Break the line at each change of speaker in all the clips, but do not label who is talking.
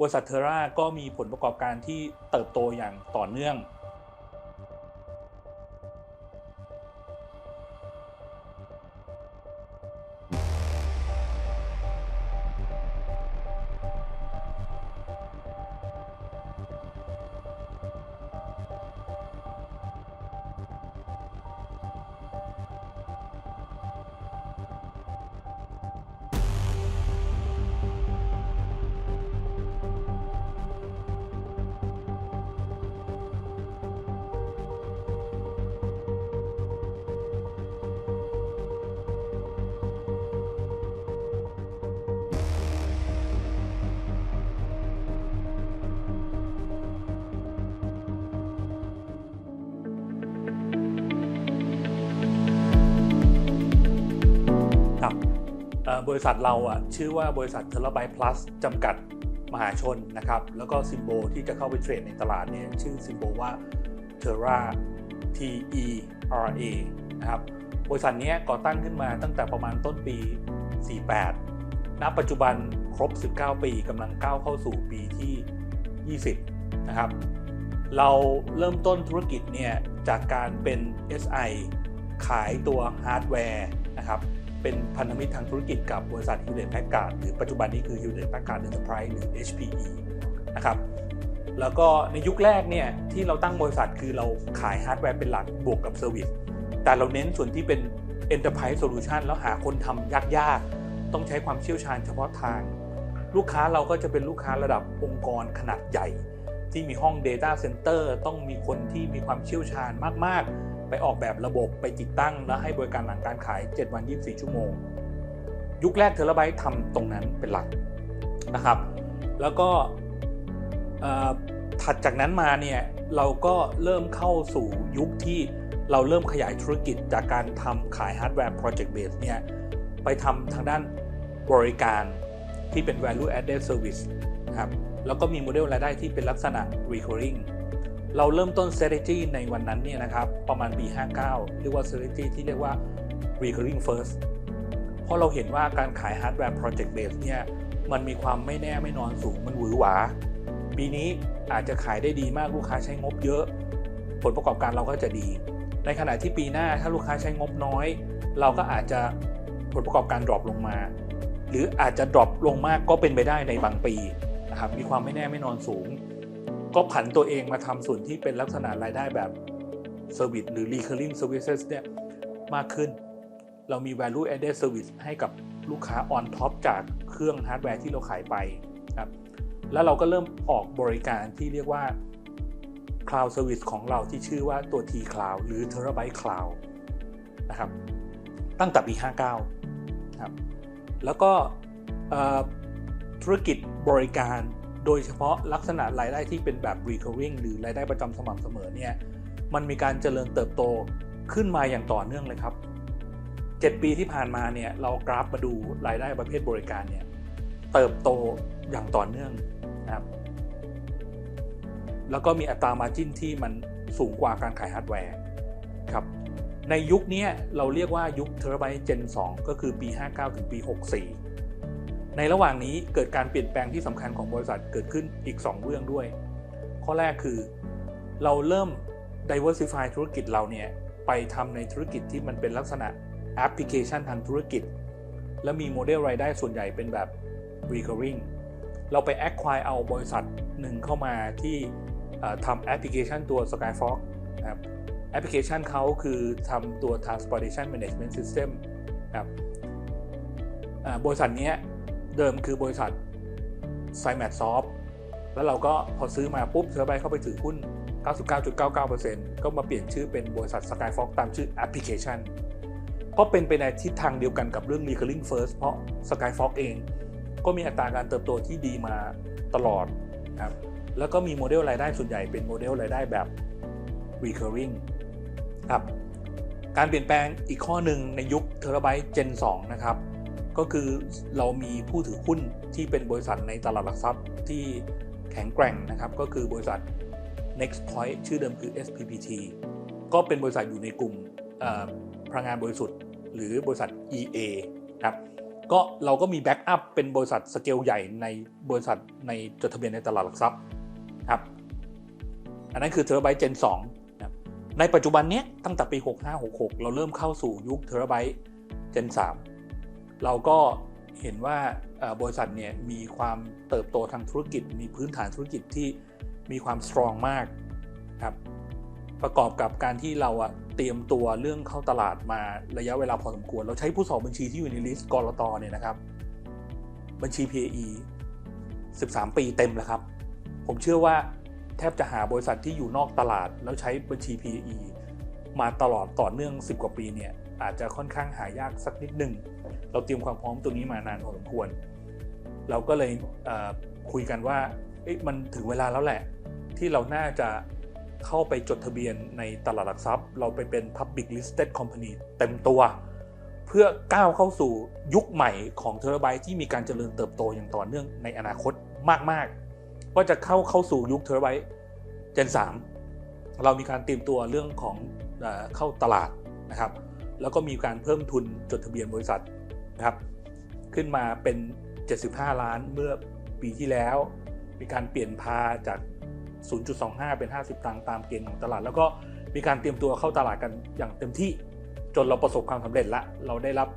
บริษัทเทอร่าก็มีผลประกอบการที่เติบโตอย่างต่อเนื่อง บริษัทเราอะชื่อว่าบริษัทเทเลไบพลัสจำกัดมหาชนนะครับ แล้วก็ซิมโบลที่จะเข้าไปเทรดในตลาดเนี่ยชื่อซิมโบลว่า Terra T E R A นะครับบริษัทนี้ก่อตั้งขึ้นมาตั้งแต่ประมาณต้นปี 48 ณ ปัจจุบันครบ 19 ปีกำลังก้าวเข้าสู่ปีที่ 20 นะครับ เราเริ่มต้นธุรกิจเนี่ยจากการเป็น SI ขายตัวฮาร์ดแวร์นะครับ เป็นพันธมิตรทางธุรกิจกับบริษัท Hewlett Packard หรือปัจจุบันนี้คือ Hewlett Packard Enterprise หรือ HPE นะครับแล้วก็ในยุคแรกเนี่ยที่เราตั้งบริษัทคือเราขายฮาร์ดแวร์เป็นหลักบวกกับเซอร์วิสแต่เราเน้นส่วนที่เป็น Enterprise Solution แล้วหาคนทำยากๆ ต้องใช้ความเชี่ยวชาญเฉพาะทาง ลูกค้าเราก็จะเป็นลูกค้าระดับองค์กรขนาดใหญ่ ที่มีห้อง Data Center ต้องมีคนที่มีความเชี่ยวชาญมากๆ ไปออกแบบระบบไปติดตั้ง และให้บริการหลังการขาย 7 วัน 24 ชั่วโมง ยุคแรกเทเลไบต์ทำตรงนั้นเป็นหลักนะครับ แล้วก็ถัดจากนั้นมาเนี่ยเราก็เริ่มเข้าสู่ยุคที่เราเริ่มขยายธุรกิจจากการทำขายฮาร์ดแวร์ Project Base เนี่ยไปทำทางด้านบริการที่เป็น value added service นะครับแล้วก็มีโมเดลรายได้ที่เป็นลักษณะ recurring เราเริ่มต้น strategy ในวันนั้นเนี่ยนะครับประมาณปี 59 เรียกว่า strategy ที่เรียกว่า recurring first เพราะเราเห็นว่าการขายฮาร์ดแวร์ project base เนี่ยมันมีความไม่แน่ไม่นอนสูงมันหวือหวา ปีนี้อาจจะขายได้ดีมากลูกค้าใช้งบเยอะ ผลประกอบการเราก็จะดี ในขณะที่ปีหน้าถ้าลูกค้าใช้งบน้อย เราก็อาจจะผลประกอบการดรอปลงมา หรืออาจจะดรอปลงมากก็เป็นไปได้ในบางปีนะครับมีความไม่แน่ไม่นอนสูง ก็ผันตัวเองมาทำส่วนที่เป็นลักษณะรายได้แบบ Service หรือ Recurring Services เนี่ยมากขึ้น เรามี value added service ให้กับลูกค้า on top จากเครื่องฮาร์ดแวร์ที่เราขายไปครับแล้วเราก็เริ่มออกบริการที่เรียกว่า Cloud Service ของเราที่ชื่อว่าตัว T Cloud หรือ Terabyte Cloud นะครับ ตั้งแต่ปี 59 ครับ แล้วก็ธุรกิจบริการ โดยเฉพาะลักษณะรายได้ที่เป็นแบบ recurring หรือรายได้ประจำสม่ำเสมอเนี่ยมันมีการเจริญเติบโตขึ้นมาอย่างต่อเนื่องเลยครับ 7 ปีที่ผ่านมาเนี่ยเรากราฟมาดูรายได้ประเภทบริการเนี่ยเติบโตอย่างต่อเนื่องนะครับแล้วก็มีอัตรามาจิ้นที่มันสูงกว่าการขายฮาร์ดแวร์ครับในยุคนี้เราเรียกว่ายุคเทอราไบต์ Gen 2ก็คือปี 59 ถึงปี 64 ในระหว่างนี้เกิดการเปลี่ยนแปลงที่สำคัญของบริษัทเกิดขึ้นอีก 2 เรื่องด้วย ข้อแรกคือเราเริ่ม diversify ธุรกิจเราเนี่ยไปทำในธุรกิจที่มันเป็นลักษณะแอปพลิเคชันทางธุรกิจ และมีโมเดลรายได้ส่วนใหญ่เป็นแบบ recurring เราไป acquire เอาบริษัทหนึ่งเข้ามาที่ทำแอปพลิเคชันตัว Skyfork นะครับแอปพลิเคชันเขาคือทำตัว transportation management system นะครับบริษัทนี้ เดิมคือบริษัท c i m a t Soft แล้วเราก็พอซื้อมาปุ๊บเซอร์ไบเข้าไปถือหุ้น 99.99%ก็มาเปลี่ยนชื่อเป็นบริษัท Skyfork ตามชื่อแอปพลิเคชันก็เป็นไปในทิศทางเดียวกันกับเรื่อง recurring first เพราะ Skyfork เอง ก็มีอัตราการเติบโตที่ดีมาตลอดนะครับแล้วก็มีโมเดลรายได้ส่วนใหญ่เป็นโมเดลรายได้แบบ recurring ครับการเปลี่ยนแปลงอีกข้อหนึ่งในยุคเทราไบต์ Gen 2 นะครับ ก็คือเรามีผู้ถือหุ้นที่เป็นบริษัทในตลาดหลักทรัพย์ที่แข็งแกร่งนะครับก็คือบริษัท Next Point ชื่อเดิมคือ SPPT ก็เป็นบริษัทอยู่ในกลุ่มพลังงานบริสุทธิ์ หรือบริษัท EA ครับก็เราก็มีแบ็กอัพเป็นบริษัทสเกลใหญ่ในบริษัทในจดทะเบียนในตลาดหลักทรัพย์ครับอันนั้นคือเทราไบต์เจน2นะในปัจจุบันนี้ตั้งแต่ปี 6566 เราเริ่มเข้าสู่ยุคเทราไบต์เจน3 เราก็เห็นว่าบริษัทเนี่ยมีความเติบโตทางธุรกิจ มีพื้นฐานธุรกิจที่มีความสตรองมากครับประกอบกับการที่เราอะเตรียมตัวเรื่องเข้าตลาดมาระยะเวลาพอสมควร เราใช้ผู้สอบบัญชีที่อยู่ในลิสต์กรตเนี่ยนะครับ บัญชี PAE 13 ปีเต็มแล้วครับ ผมเชื่อว่าแทบจะหาบริษัทที่อยู่นอกตลาด แล้วใช้บัญชี PAE มาตลอดต่อเนื่อง 10 กว่าปีเนี่ย อาจจะค่อนข้างหายากสักนิดหนึ่งเราเตรียมความพร้อมตัวนี้มานานพอสมควร เราก็เลยคุยกันว่ามันถึงเวลาแล้วแหละ ที่เราน่าจะเข้าไปจดทะเบียนในตลาดหลักทรัพย์ เราไปเป็น Public Listed Company เต็มตัว เพื่อก้าวเข้าสู่ยุคใหม่ของเทอร์ไบที่มีการเจริญเติบโตอย่างต่อเนื่องในอนาคตมากๆ ก็จะเข้าเข้าสู่ยุคเทอร์ไบเจน 3 เรามีการเตรียมตัวเรื่องของเข้าตลาดนะครับ แล้วก็มีการเพิ่มทุนจดทะเบียนบริษัทนะครับ ขึ้นมาเป็น 75 ล้านเมื่อปีที่แล้ว มีการเปลี่ยนพาจาก 0.25 เป็น 50 ตังค์ตามเกณฑ์ของตลาด แล้วก็มีการเตรียมตัวเข้าตลาดกันอย่างเต็มที่จนเราประสบความสำเร็จละเราได้รับ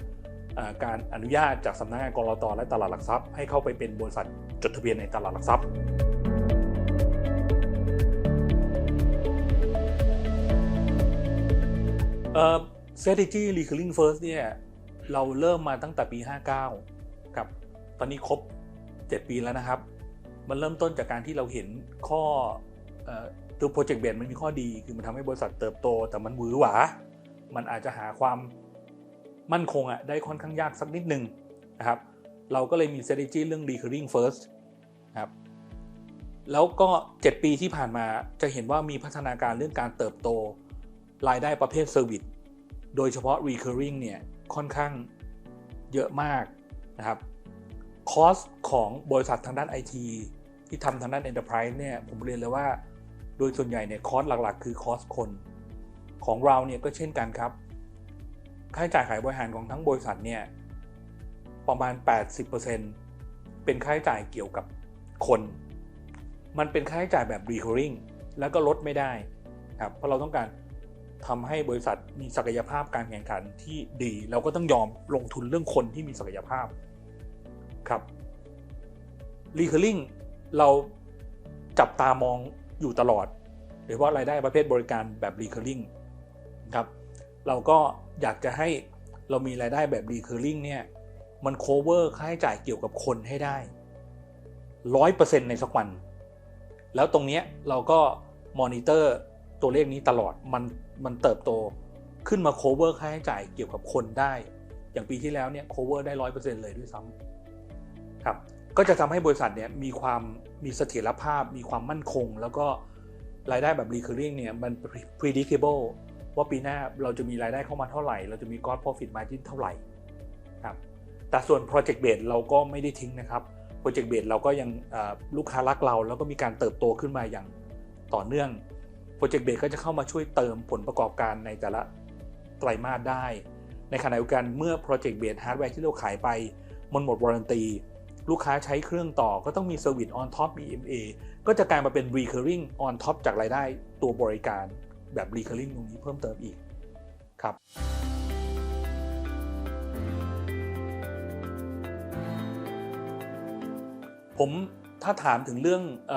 การอนุญาตจากสำนักงานกรตและตลาดหลักทรัพย์ให้เข้าไปเป็นบริษัทจดทะเบียนในตลาดหลักทรัพย์ strategy recurring first เนี่ยเราเริ่มมาตั้งแต่ปี 59 กับตอนนี้ครบ 7 ปีแล้วนะครับ มันเริ่มต้นจากการที่เราเห็นข้อตัวโปรเจกต์เบสมันมีข้อดี คือมันทำให้บริษัทเติบโต แต่มันหวือหวา มันอาจจะหาความมั่นคงอะได้ค่อนข้างยากสักนิดนึงนะครับ เราก็เลยมี strategy เรื่อง recurring first ครับแล้วก็ 7 ปีที่ผ่านมาจะเห็นว่ามีพัฒนาการเรื่องการเติบโต รายได้ประเภทเซอร์วิส โดยเฉพาะ recurring เนี่ยค่อนข้างเยอะมากนะครับคอสของบริษัททางด้าน IT ที่ทำทางด้าน Enterprise เนี่ยผมเรียนเลยว่า โดยส่วนใหญ่เนี่ยคอสหลักๆ คือคอสคนของเราเนี่ยก็เช่นกันครับ ค่าใช้จ่ายขายบริหารของทั้งบริษัทเนี่ยประมาณ 80%เป็นค่าใช้จ่ายเกี่ยวกับคน มันเป็นค่าใช้จ่ายแบบ recurring แล้วก็ลดไม่ได้ครับเพราะเราต้องการ ทำให้บริษัทมีศักยภาพการแข่งขันที่ดี เราก็ต้องยอมลงทุนเรื่องคนที่มีศักยภาพครับ Recurring เราจับตามองอยู่ตลอดโดยเฉพาะรายได้ประเภทบริการแบบ Recurring ครับเราก็อยากจะให้เรามีรายได้แบบ Recurring เนี่ยมัน cover ค่าใช้จ่ายเกี่ยวกับคนให้ได้ร้อยเปอร์เซ็นต์ในสักวัน แล้วตรงนี้เราก็มอนิเตอร์ ตัวเลขนี้ตลอดมันมันเติบโตขึ้นมา cover ค่าใช้จ่ายเกี่ยวกับคนได้ อย่างปีที่แล้วเนี่ย cover ได้ร้อยเปอร์เซ็นต์เลยด้วยซ้ำครับก็จะทำให้บริษัทเนี่ยมีความมีเสถียรภาพ มีความมั่นคง แล้วก็รายได้แบบ recurring เนี่ยมัน predictable ว่าปีหน้าเราจะมีรายได้เข้ามาเท่าไหร่ เราจะมี gross profit margin เท่าไหร่ครับแต่ส่วน project base เราก็ไม่ได้ทิ้งนะครับ project base เราก็ยังลูกค้ารักเรา แล้วก็มีการเติบโตขึ้นมาอย่างต่อเนื่อง โปรเจกต์เบสก็จะเข้ามาช่วยเติมผลประกอบการในแต่ละไตรมาสได้ ในขณะเดียวกันเมื่อโปรเจกต์เบสฮาร์ดแวร์ที่เราขายไปมันหมดวารันตีลูกค้าใช้เครื่องต่อก็ต้องมีเซอร์วิสออนท็อป EMA ก็จะกลายมาเป็น Recurring on top จากรายได้ตัวบริการแบบ Recurring ตรงนี้เพิ่มเติมอีกครับผมถ้าถามถึงเรื่องอ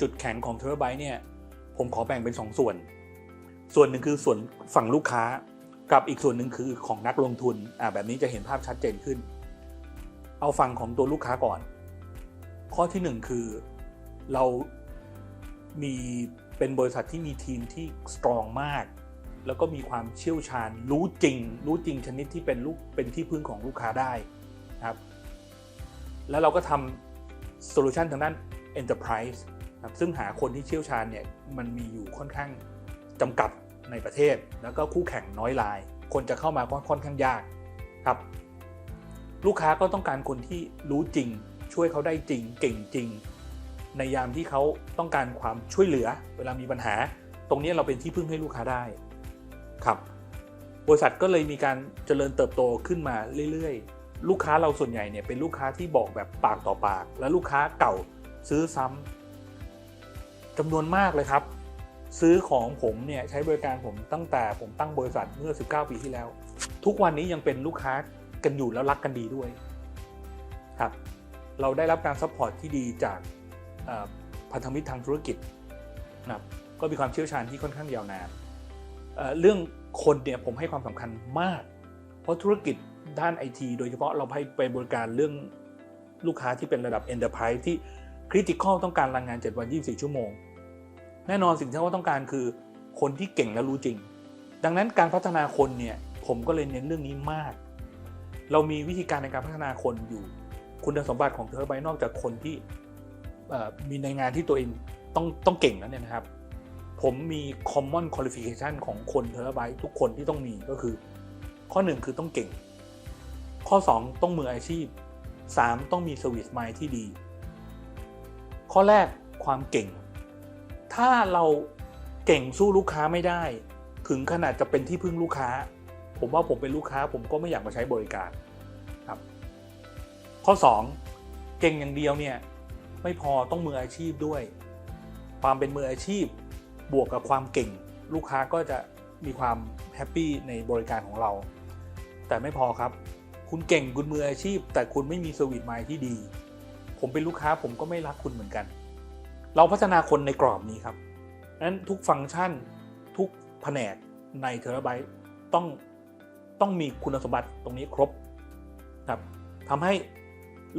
จุดแข็งของเทอร์ไบเนี่ย ผมขอแบ่งเป็น2สส่วน ส่วนหนึ่งคือส่วนฝั่งลูกค้า กับอีกส่วนหนึ่งคือของนักลงทุนอ่าแบบนี้จะเห็นภาพชัดเจนขึ้น เอาฝั่งของตัวลูกค้าก่อน ข้อที่ 1 คือเรามีเป็นบริษัทที่มีทีมที่สตรองมาก แล้วก็มีความเชี่ยวชาญรู้จริง รู้จริงชนิดที่เป็นลูกเป็นที่พึ่งของลูกค้าได้นะครับ แล้วเราก็ทำโซลูชันทางด้าน Enterprise ซึ่งหาคนที่เชี่ยวชาญเนี่ยมันมีอยู่ค่อนข้างจำกัดในประเทศ แล้วก็คู่แข่งน้อยราย คนจะเข้ามาก็ค่อนข้างยากครับลูกค้าก็ต้องการคนที่รู้จริง ช่วยเขาได้จริง เก่งจริง ในยามที่เขาต้องการความช่วยเหลือ เวลามีปัญหา ตรงนี้เราเป็นที่พึ่งให้ลูกค้าได้ครับบริษัทก็เลยมีการเจริญเติบโตขึ้นมาเรื่อยๆ ลูกค้าเราส่วนใหญ่เนี่ยเป็นลูกค้าที่บอกแบบปากต่อปาก และลูกค้าเก่าซื้อซ้ำ จำนวนมากเลยครับ ซื้อของผมเนี่ยใช้บริการผมตั้งแต่ผมตั้งบริษัทเมื่อ 19 ปีที่แล้ว ทุกวันนี้ยังเป็นลูกค้ากันอยู่แล้วรักกันดีด้วยครับเราได้รับการซัพพอร์ตที่ดีจากพันธมิตรทางธุรกิจนะครับก็มีความเชี่ยวชาญที่ค่อนข้างยาวนานเเรื่องคนเนี่ยผมให้ความสำคัญมาก เพราะธุรกิจด้านไอทีโดยเฉพาะเราให้ไปบริการเรื่องลูกค้าที่เป็นระดับ Enterprise ที่คริติคอลต้องการรางงาน 7 วัน 24 ชั่วโมง แน่นอนสิ่งที่เขาต้องการคือ คนที่เก่งและรู้จริง ดังนั้นการพัฒนาคนเนี่ยผมก็เลยเน้นเรื่องนี้มาก เรามีวิธีการในการพัฒนาคนอยู่ คุณสมบัติของเทอร์ไบนอกจากคนที่มีในงานที่ตัวเองต้องต้องเก่งแล้วเนี่ยนะครับ ผมมี common qualification ของคนเทอร์ไบทุกคนที่ต้องมีก็คือ ข้อ1คือต้องเก่ง ข้อ 2 ต้องมืออาชีพ 3 ต้องมี service mind ที่ดี ข้อแรกความเก่ง ถ้าเราเก่งสู้ลูกค้าไม่ได้ ถึงขนาดจะเป็นที่พึ่งลูกค้า ผมว่าผมเป็นลูกค้า ผมก็ไม่อยากมาใช้บริการครับ ข้อ 2 เก่งอย่างเดียวเนี่ยไม่พอต้องมืออาชีพด้วย ความเป็นมืออาชีพ บวกกับความเก่ง ลูกค้าก็จะมีความแฮปปี้ในบริการของเรา แต่ไม่พอครับ คุณเก่งคุณมืออาชีพ แต่คุณไม่มีสวิตไมล์ที่ดี ผมเป็นลูกค้าผมก็ไม่รักคุณเหมือนกัน เราพัฒนาคนในกรอบนี้ครับนั้นทุกฟังก์ชันทุกแผนกในเทราไบต์ต้องต้องมีคุณสมบัติตรงนี้ครบครับทำให้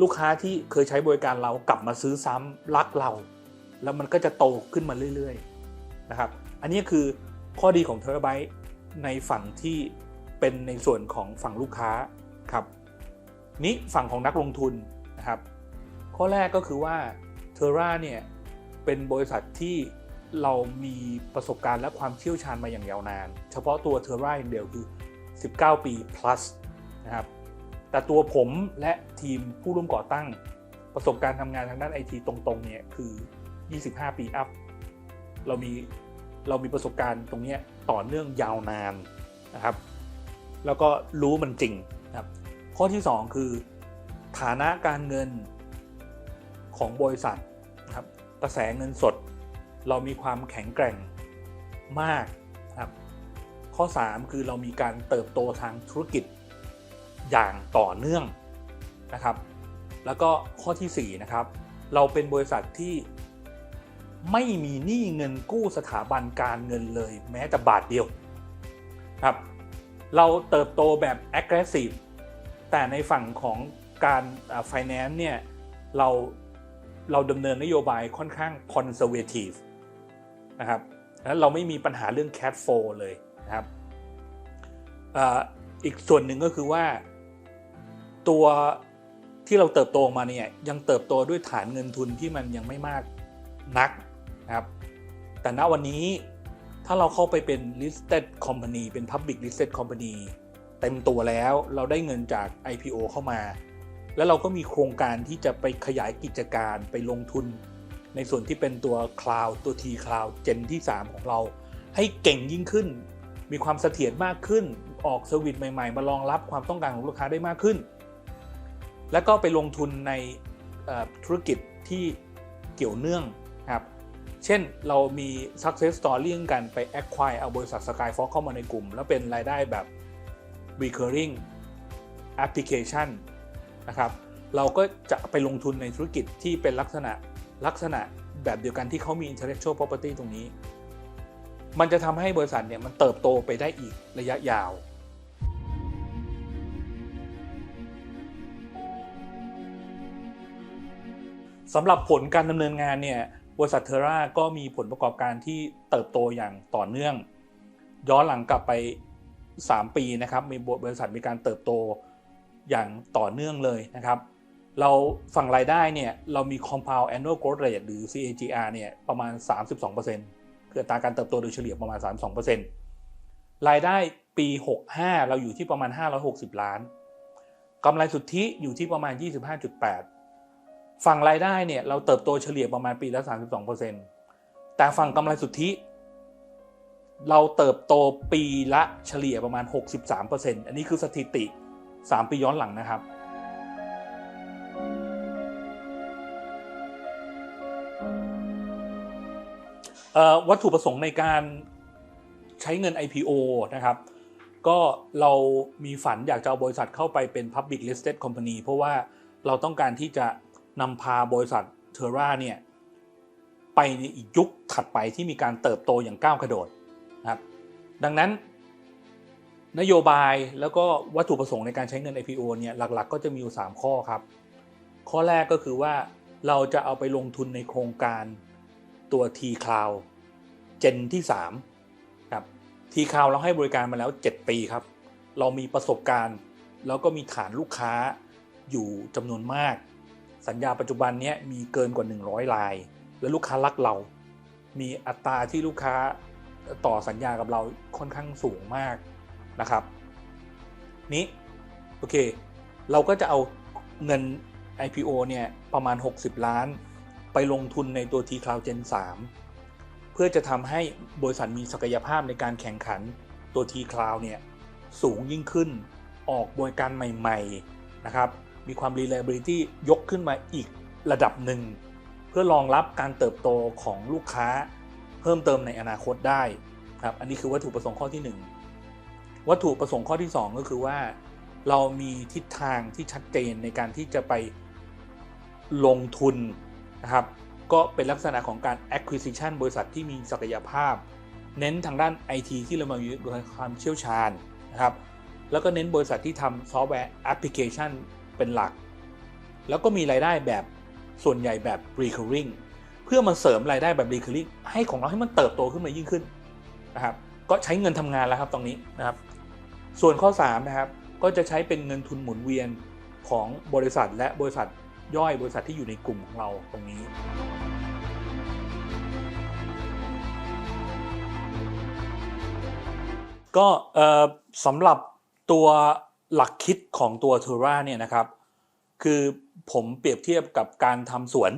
ลูกค้าที่เคยใช้บริการเรากลับมาซื้อซ้ำรักเรา แล้วมันก็จะโตขึ้นมาเรื่อยๆนะครับ อันนี้คือข้อดีของเทราไบต์ในฝั่งที่เป็นในส่วนของฝั่งลูกค้าครับนี้ฝั่งของนักลงทุนนะครับ ข้อแรกก็คือว่าเทอร่าเนี่ย เป็นบริษัทที่เรามีประสบการณ์และความเชี่ยวชาญมาอย่างยาวนาน เฉพาะตัวเทอร่าอย่างเดียวคือ 19 ปี plus นะครับ แต่ตัวผมและทีมผู้ร่วมก่อตั้งประสบการณ์ทำงานทางด้านไอทีตรงๆเนี่ยคือ 25 ปีอัพ เรามีเรามีประสบการณ์ตรงนี้ต่อเนื่องยาวนานนะครับ แล้วก็รู้มันจริงนะครับ ข้อที่ 2 คือ ฐานะการเงินของบริษัท กระแสเงินสด เรามีความแข็งแกร่งมากครับข้อ 3 คือเรามีการเติบโตทางธุรกิจอย่างต่อเนื่องนะครับ แล้วก็ข้อทีสี่4นะครับเราเป็นบริษัทที่ไม่มีหนี้เงินกู้สถาบันการเงินเลยแม้แต่บาทเดียวครับเราเติบโตแบบ aggressive แต่ในฝั่งของการ finance เนี่ยเรา เราดำเนินนโยบายค่อนข้าง conservative นะครับแล้วเราไม่มีปัญหาเรื่อง cash flow เลยนะครับออีกส่วนหนึ่งก็คือว่า ตัวที่เราเติบโตมาเนี่ยยังเติบโตด้วยฐานเงินทุนที่มันยังไม่มากนักนะครับ แต่ณวันนี้ถ้าเราเข้าไปเป็น listed company เป็น public listed company เต็มตัวแล้วเราได้เงินจาก IPO เข้ามา แล้วเราก็มีโครงการที่จะไปขยายกิจการไปลงทุน ในส่วนที่เป็นตัว Cloud ตัว T Cloud เจนที่ 3 ของเรา ให้เก่งยิ่งขึ้น มีความเสถียรมากขึ้น ออกเซอร์วิสใหม่ ๆ มารองรับความต้องการของลูกค้าได้มากขึ้น แล้วก็ไปลงทุนในธุรกิจที่เกี่ยวเนื่องครับเช่นเรามี success story กันไป acquire เอาบริษัท Skyfox เข้ามาในกลุ่ม แล้วเป็นรายได้แบบ recurring application นะครับ เราก็จะไปลงทุนในธุรกิจที่เป็นลักษณะลักษณะแบบเดียวกันที่เขามี intellectual property ตรงนี้ มันจะทำให้บริษัทเนี่ยมันเติบโตไปได้อีกระยะยาวสำหรับผลการดำเนินงานเนี่ยบริษัทเทอร่าก็มีผลประกอบการที่เติบโตอย่างต่อเนื่อง ย้อนหลังกลับไป 3 ปีนะครับมีบริษัทมีการเติบโต อย่างต่อเนื่องเลยนะครับ เราฝั่งรายได้เนี่ยเรามี compound annual growth rate หรือ CAGR เนี่ยประมาณ 32%คืออัตราการเติบโตโดยเฉลี่ยประมาณ 32%รายได้ปี 65 เราอยู่ที่ประมาณ 560 ล้านกำไรสุทธิอยู่ที่ประมาณ 25.8 ฝั่งรายได้เนี่ยเราเติบโตเฉลี่ยประมาณปีละ 32%แต่ฝั่งกำไรสุทธิ เราเติบโตปีละเฉลี่ยประมาณ 63%อันนี้คือสถิติ 3 ปีย้อนหลังนะครับ วัตถุประสงค์ในการใช้เงิน IPO นะครับ ก็เรามีฝันอยากจะเอาบริษัทเข้าไปเป็น Public Listed Company เพราะว่าเราต้องการที่จะนำพาบริษัทเทอร่าเนี่ยไปในยุคถัดไปที่มีการเติบโตอย่างก้าวกระโดดนะครับ ดังนั้น นโยบายแล้วก็วัตถุประสงค์ในการใช้เงิน IPO เนี่ยหลักๆ ก็จะมีอยู่ 3 ข้อครับ ข้อแรกก็คือว่าเราจะเอาไปลงทุนในโครงการตัว T Cloud เจนที่3ครับ T Cloud เราให้บริการมาแล้ว 7 ปีครับ เรามีประสบการณ์ แล้วก็มีฐานลูกค้าอยู่จำนวนมาก สัญญาปัจจุบันนี้มีเกินกว่า 100ราย และลูกค้ารักเรา มีอัตราที่ลูกค้าต่อสัญญากับเราค่อนข้างสูงมาก นะครับ นี้โอเค เราก็จะเอาเงิน IPO เนี่ยประมาณ 60 ล้าน ไปลงทุนในตัว T Cloud Gen 3 เพื่อจะทำให้บริษัทมีศักยภาพในการแข่งขันตัว T Cloud เนี่ยสูงยิ่งขึ้นออกบริการใหม่ๆนะครับ มีความ reliability ยกขึ้นมาอีกระดับหนึ่ง เพื่อรองรับการเติบโตของลูกค้าเพิ่มเติมในอนาคตได้ครับ อันนี้คือวัตถุประสงค์ข้อที่ 1 วัตถุประสงค์ข้อที่ 2 ก็คือว่า เรามีทิศทางที่ชัดเจนในการที่จะไปลงทุนนะครับ ก็เป็นลักษณะของการ acquisition บริษัทที่มีศักยภาพ เน้นทางด้าน IT ที่เรามามีความเชี่ยวชาญนะครับ แล้วก็เน้นบริษัทที่ทำซอฟต์แวร์แอปพลิเคชันเป็นหลัก แล้วก็มีรายได้แบบส่วนใหญ่แบบ recurring เพื่อมาเสริมรายได้แบบ recurring ให้ของเราให้มันเติบโตขึ้นมายิ่งขึ้นนะครับ ก็ใช้เงินทำงานแล้วครับตรงนี้นะครับ ส่วนข้อ3นะครับก็จะใช้เป็นเงินทุนหมุนเวียนของบริษัท และบริษัทย่อยบริษัทที่อยู่ในกลุ่มของเราตรงนี้ ก็สำหรับตัวหลักคิดของตัวเทอร่าเนี่ยนะครับ คือผมเปรียบเทียบกับการทำสวน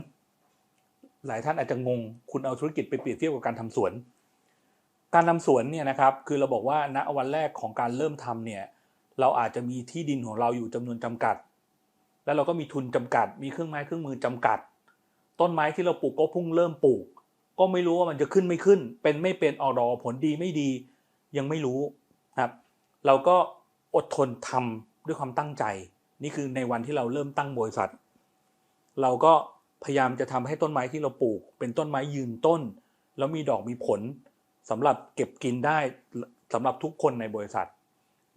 หลายท่านอาจจะงง คุณเอาธุรกิจไปเปรียบเทียบกับการทำสวน การทำสวนเนี่ยนะครับคือเราบอกว่าณวันแรกของการเริ่มทำเนี่ยเราอาจจะมีที่ดินของเราอยู่จำนวนจำกัด แล้วเราก็มีทุนจำกัด มีเครื่องไม้เครื่องมือจำกัด ต้นไม้ที่เราปลูกก็พุ่งเริ่มปลูก ก็ไม่รู้ว่ามันจะขึ้นไม่ขึ้น เป็นไม่เป็นออรอผลดีไม่ดี ยังไม่รู้ครับ เราก็อดทนทำด้วยความตั้งใจ นี่คือในวันที่เราเริ่มตั้งบริษัท เราก็พยายามจะทำให้ต้นไม้ที่เราปลูก เป็นต้นไม้ยืนต้น แล้วมีดอกมีผล สำหรับเก็บกินได้สำหรับทุกคนในบริษัท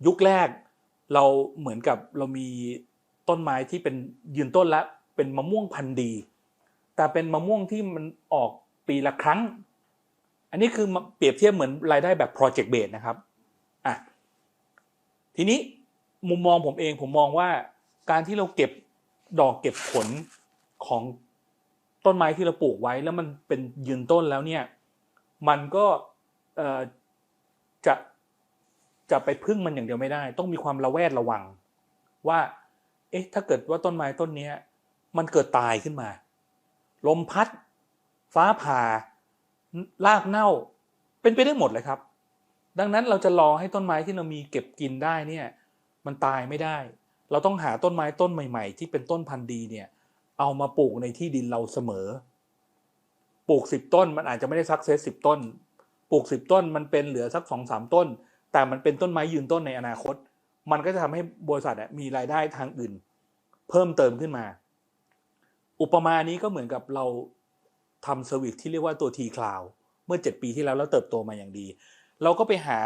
ยุคแรกเราเหมือนกับเรามีต้นไม้ที่เป็นยืนต้นและเป็นมะม่วงพันธุ์ดี แต่เป็นมะม่วงที่มันออกปีละครั้ง อันนี้คือเปรียบเทียบเหมือนรายได้แบบ project base นะครับอะทีนี้มุมมองผมเองผมมองว่าการที่เราเก็บดอกเก็บผลของต้นไม้ที่เราปลูกไว้แล้วมันเป็นยืนต้นแล้วเนี่ย มันก็ จะจะไปพึ่งมันอย่างเดียวไม่ได้ ต้องมีความระแวดระวัง ว่า เอ๊ะ ถ้าเกิดว่าต้นไม้ต้นนี้มันเกิดตายขึ้นมา ลมพัด ฟ้าผ่า รากเน่า เป็นไปได้หมดเลยครับ ดังนั้นเราจะรอให้ต้นไม้ที่เรามีเก็บกินได้เนี่ย มันตายไม่ได้ เราต้องหาต้นไม้ต้นใหม่ ๆ ที่เป็นต้นพันธุ์ดีเนี่ย เอามาปลูกในที่ดินเราเสมอ ปลูกสิบต้นมันอาจจะไม่ได้ซักเซสสิบต้น ปลูกสิบต้นมันเป็นเหลือสักสองสามต้น แต่มันเป็นต้นไม้ยืนต้นในอนาคต มันก็จะทำให้บริษัทมีรายได้ทางอื่น เพิ่มเติมขึ้นมา อุปมานี้ก็เหมือนกับเราทำเซอร์วิสที่เรียกว่าตัว T Cloud เมื่อ 7 ปีที่แล้วแล้วเติบโตมาอย่างดี เราก็ไปหา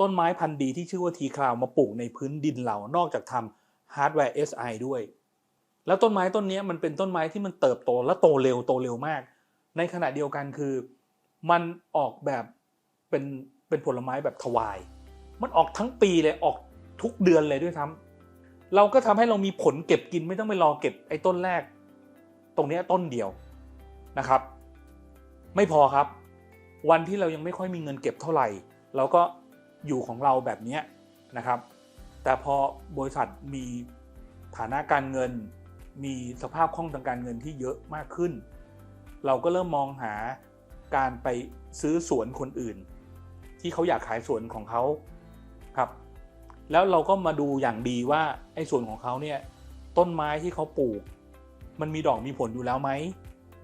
ต้นไม้พันธุ์ดีที่ชื่อว่า T Cloud มาปลูกในพื้นดินเรานอกจากทำฮาร์ดแวร์ SI ด้วย แล้วต้นไม้ต้นนี้มันเป็นต้นไม้ที่มันเติบโตและโตเร็วโตเร็วมาก ในขณะเดียวกันคือ มันออกแบบ เป็นเป็นผลไม้แบบทวาย มันออกทั้งปีเลยออกทุกเดือนเลยด้วยซ้ำเราก็ทำให้เรามีผลเก็บกินไม่ต้องไปรอเก็บไอ้ต้นแรก ตรงนี้ต้นเดียวนะครับ ไม่พอครับ วันที่เรายังไม่ค่อยมีเงินเก็บเท่าไหร่ เราก็อยู่ของเราแบบนี้นะครับ แต่พอบริษัทมีฐานะการเงิน มีสภาพคล่องทางการเงินที่เยอะมากขึ้น เราก็เริ่มมองหาการไปซื้อสวนคนอื่น ที่เขาอยากขายสวนของเขาครับ แล้วเราก็มาดูอย่างดีว่าไอ้สวนของเขาเนี่ยต้นไม้ที่เขาปลูก มันมีดอกมีผลอยู่แล้วไหม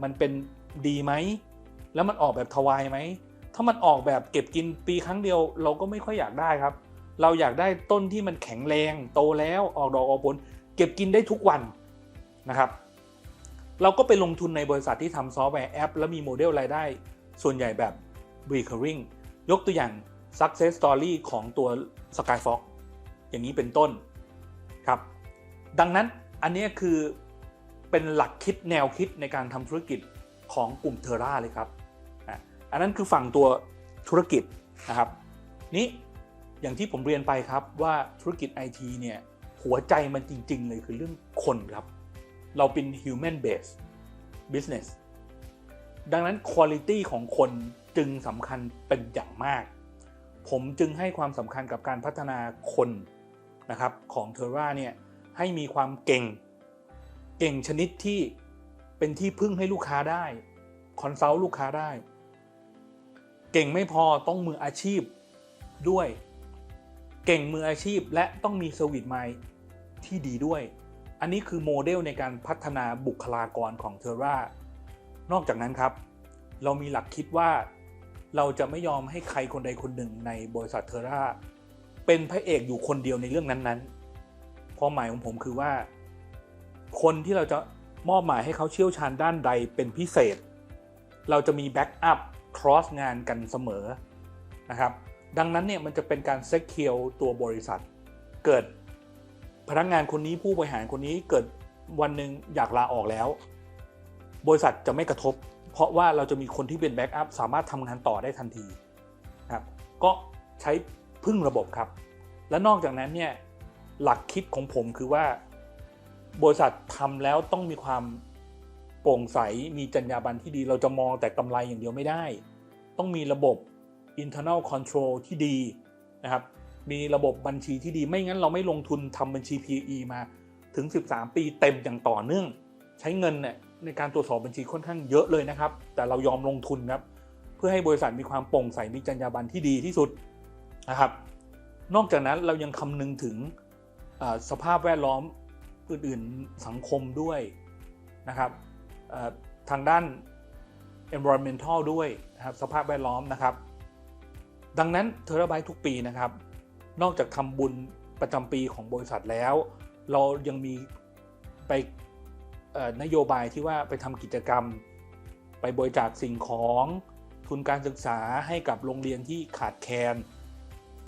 มันเป็นดีไหมแล้วมันออกแบบทวายไหมถ้ามันออกแบบเก็บกินปีครั้งเดียว เราก็ไม่ค่อยอยากได้ครับ เราอยากได้ต้นที่มันแข็งแรงโตแล้วออกดอกออกผล เก็บกินได้ทุกวันนะครับ เราก็ไปลงทุนในบริษัทที่ทำซอฟต์แวร์แอป แล้วมีโมเดลรายได้ ส่วนใหญ่แบบ recurring ยกตัวอย่าง success story ของตัว Skyfox อย่างนี้เป็นต้นครับ ดังนั้นอันนี้คือเป็นหลักคิดแนวคิดในการทำธุรกิจของกลุ่มเทอร่าเลยครับ อันนั้นคือฝั่งตัวธุรกิจนะครับ นี้อย่างที่ผมเรียนไปครับว่าธุรกิจไอทีเนี่ยหัวใจมันจริง ๆ เลยคือเรื่องคนครับ เราเป็น human based business ดังนั้นคุณ i t y ของคนจึงสำคัญเป็นอย่างมาก ผมจึงให้ความสำคัญกับการพัฒนาคนนะครับของเทอร่าเนี่ยให้มีความเก่ง เก่งชนิดที่เป็นที่พึ่งให้ลูกค้าได้คอนซัลท์ลูกค้าได้ เก่งไม่พอต้องมืออาชีพด้วย เก่งมืออาชีพและต้องมีเซอร์วิสไมที่ดีด้วย อันนี้คือโมเดลในการพัฒนาบุคลากรของเทอร่า นอกจากนั้นครับ เรามีหลักคิดว่าเราจะไม่ยอมให้ใครคนใดคนหนึ่งในบริษัทเทอร่าเป็นพระเอกอยู่คนเดียวในเรื่องนั้นๆความหมายของผมคือว่า คนที่เราจะมอบหมายให้เขาเชี่ยวชาญด้านใดเป็นพิเศษ เราจะมีแบ็กอัพ cross งานกันเสมอนะครับดังนั้นเนี่ยมันจะเป็นการเซ็กเคียวตัวบริษัท เกิดพนักงานคนนี้ผู้บริหารคนนี้เกิดวันหนึ่งอยากลาออกแล้ว บริษัทจะไม่กระทบ เพราะว่าเราจะมีคนที่เป็นแบ็กอัพสามารถทำงานต่อได้ทันทีครับก็ใช้พึ่งระบบครับ และนอกจากนั้นเนี่ยหลักคิดของผมคือว่า บริษัททำแล้วต้องมีความโปร่งใสมีจรรยาบรรณที่ดี เราจะมองแต่กำไรอย่างเดียวไม่ได้ ต้องมีระบบ internal control ที่ดีนะครับมีระบบบัญชีที่ดีไม่งั้นเราไม่ลงทุนทำบัญชี PE มาถึง 13 ปีเต็มอย่างต่อเนื่อง ใช้เงินเนี่ย ในการตรวจสอบบัญชีค่อนข้างเยอะเลยนะครับ แต่เรายอมลงทุนครับเพื่อให้บริษัทมีความโปร่งใสมีจรรยาบรรณที่ดีที่สุดนะครับ นอกจากนั้นเรายังคำนึงถึงสภาพแวดล้อมอื่นๆสังคมด้วยนะครับทางด้าน environmental ด้วยนะครับสภาพแวดล้อมนะครับ ดังนั้นเทอร์ไบทุกปีนะครับ นอกจากทำบุญประจำปีของบริษัทแล้ว เรายังมีไป นโยบายที่ว่าไปทำกิจกรรม ไปบริจาคสิ่งของทุนการศึกษาให้กับโรงเรียนที่ขาดแคลน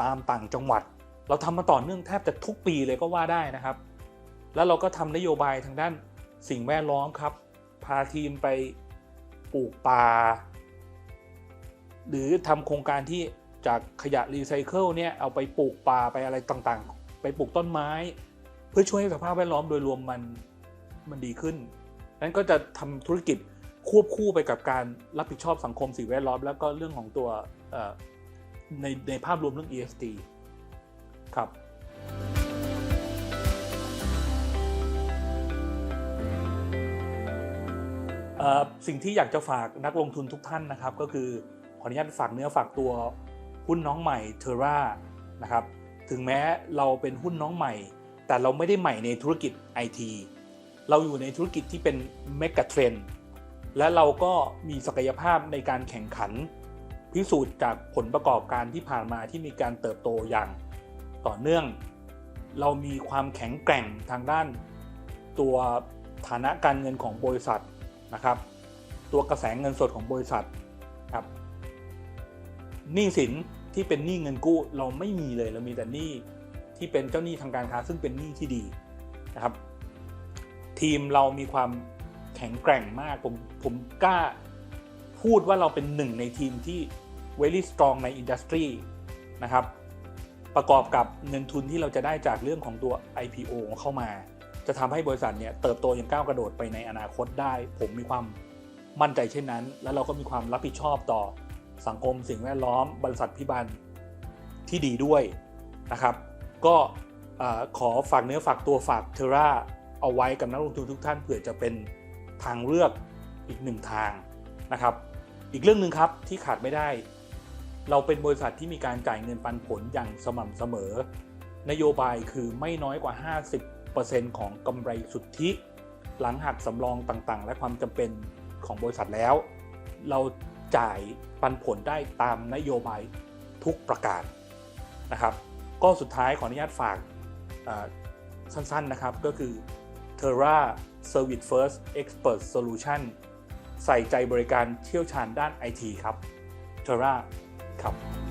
ตามต่างจังหวัด เราทำมาต่อเนื่องแทบจะทุกปีเลยก็ว่าได้นะครับ แล้วเราก็ทำนโยบายทางด้านสิ่งแวดล้อมครับ พาทีมไปปลูกป่า หรือทำโครงการที่จากขยะรีไซเคิลเนี่ยเอาไปปลูกป่าไปอะไรต่างๆ ไปปลูกต้นไม้ เพื่อช่วยให้สภาพแวดล้อมโดยรวมมัน มันดีขึ้นนั้นก็จะทำธุรกิจควบคู่ไปกับการรับผิดชอบสังคมสิ่งแวดล้อม แล้วก็เรื่องของตัวในในภาพรวมเรื่อง ESG ครับสิ่งที่อยากจะฝากนักลงทุนทุกท่านนะครับ ก็คือขออนุญาตฝากเนื้อฝากตัวหุ้นน้องใหม่เทอร่านะครับถึงแม้เราเป็นหุ้นน้องใหม่ แต่เราไม่ได้ใหม่ในธุรกิจ IT เราอยู่ในธุรกิจที่เป็นเมกะเทรนและเราก็มีศักยภาพในการแข่งขัน พิสูจน์จากผลประกอบการที่ผ่านมาที่มีการเติบโตอย่างต่อเนื่อง เรามีความแข็งแกร่งทางด้าน ตัวฐานะการเงินของบริษัทนะครับ ตัวกระแสเงินสดของบริษัทครับหนี้สินที่เป็นหนี้เงินกู้เราไม่มีเลยเรามีแต่หนี้ที่เป็นเจ้าหนี้ทางการค้าซึ่งเป็นหนี้ที่ดีนะครับ ทีมเรามีความแข็งแกร่งมาก ผมผมกล้าพูดว่าเราเป็นหนึ่งในทีมที่ very strong ในอินดัสทรีนะครับประกอบกับเงินทุนที่เราจะได้จากเรื่องของตัว IPO เข้ามา จะทำให้บริษัทเนี่ยเติบโตอย่างก้าวกระโดดไปในอนาคตได้ ผมมีความมั่นใจเช่นนั้น แล้วเราก็มีความรับผิดชอบต่อสังคมสิ่งแวดล้อม บริษัทพิบันที่ดีด้วยนะครับ ก็ขอฝากเนื้อฝากตัวฝากเทรา เอาไว้กับนักลงทุนทุกท่านเผื่อจะเป็นทางเลือกอีกหนึ่งทางนะครับ อีกเรื่องหนึ่งครับที่ขาดไม่ได้ เราเป็นบริษัทที่มีการจ่ายเงินปันผลอย่างสม่ำเสมอ นโยบายคือไม่น้อยกว่า 50%ของกำไรสุทธิ หลังหักสำรองต่างๆ และความจำเป็นของบริษัทแล้ว เราจ่ายปันผลได้ตามนโยบายทุกประการนะครับ ก็สุดท้ายขออนุญาตฝากสั้นๆนะครับก็คือ Terra Service First Expert Solution ใส่ใจบริการเชี่ยวชาญด้าน IT ครับ Terra ครับ